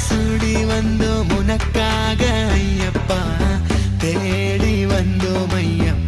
சூடி வந்தோம் உனக்காக ஐயப்பா. தேடி வந்தோம் ஐயப்பா.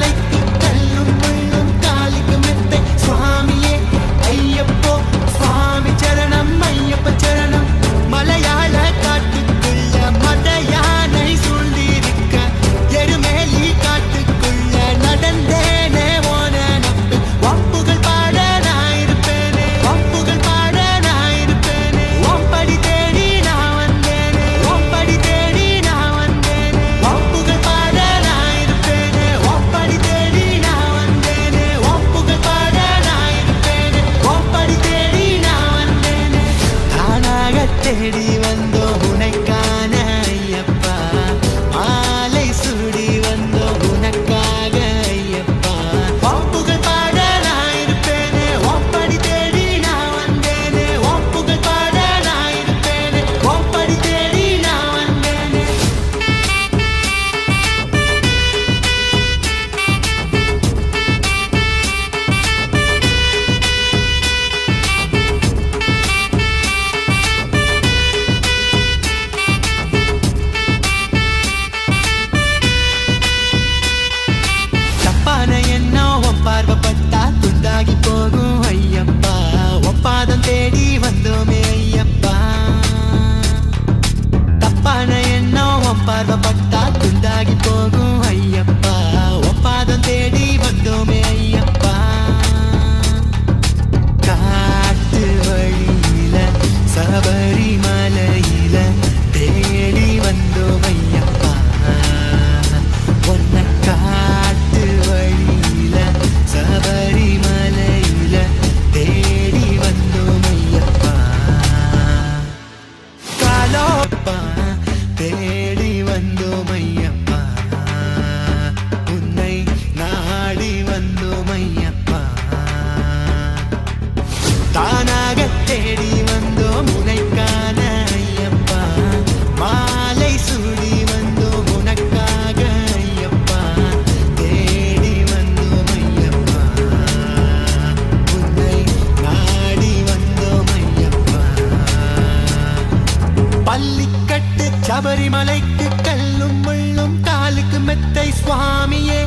சுவாமியே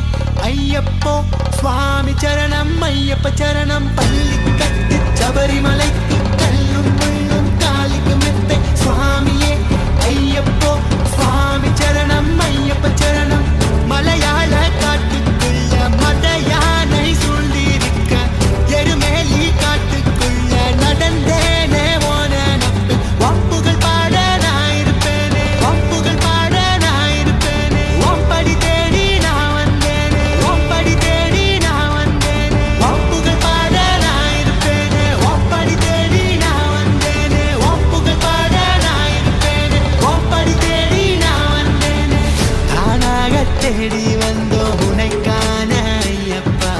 ஐயப்போ சுவாமி சரணம் ஐயப்ப சரணம். பள்ளி கட்டி சபரிமலைக்கு தேடி வந்தோ உனைக்கான ஐயப்பா.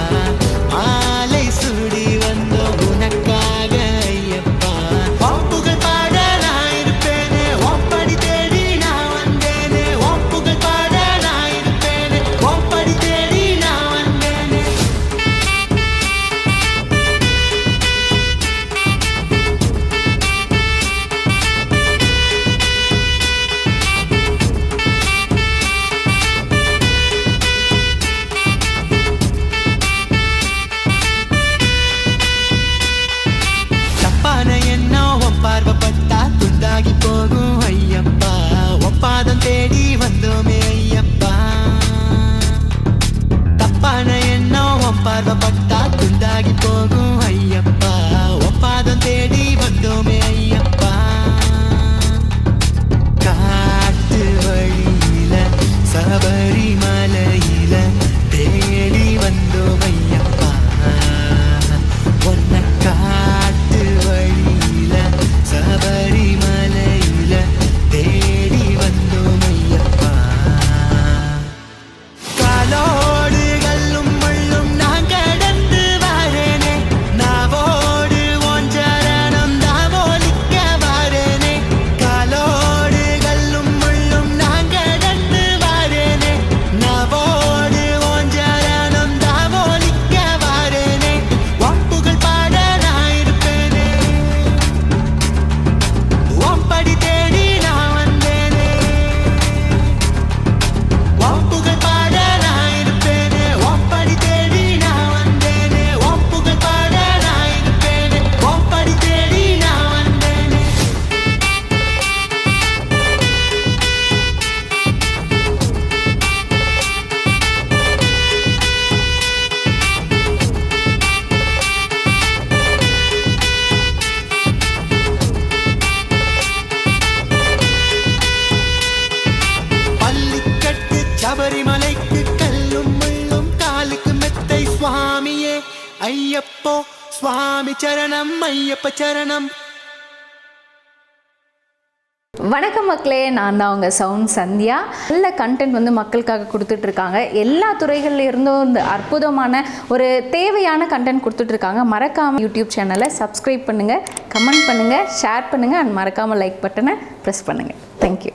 சபரிமலைக்கு கல்லும் முள்ளும் காலுக்கு மெத்தை சுவாமியே. ஐயப்போ சுவாமி சரணம் ஐயப்ப சரணம். வணக்கம் மக்களே நான் தான் உங்கள் சவுண்ட் சந்தியா. நல்ல கண்டென்ட் வந்து மக்களுக்காக கொடுத்துட்டு இருக்காங்க எல்லா துறைகள்ல இருந்தும் இந்த அற்புதமான ஒரு தேவையான கண்டென்ட் கொடுத்துட்டு இருக்காங்க மறக்காமல் யூடியூப் சேனலை சப்ஸ்கிரைப் பண்ணுங்கள் கமெண்ட் பண்ணுங்கள் ஷேர் பண்ணுங்கள் அண்ட் மறக்காமல் லைக் பட்டனை ப்ரெஸ் பண்ணுங்கள் தேங்க்யூ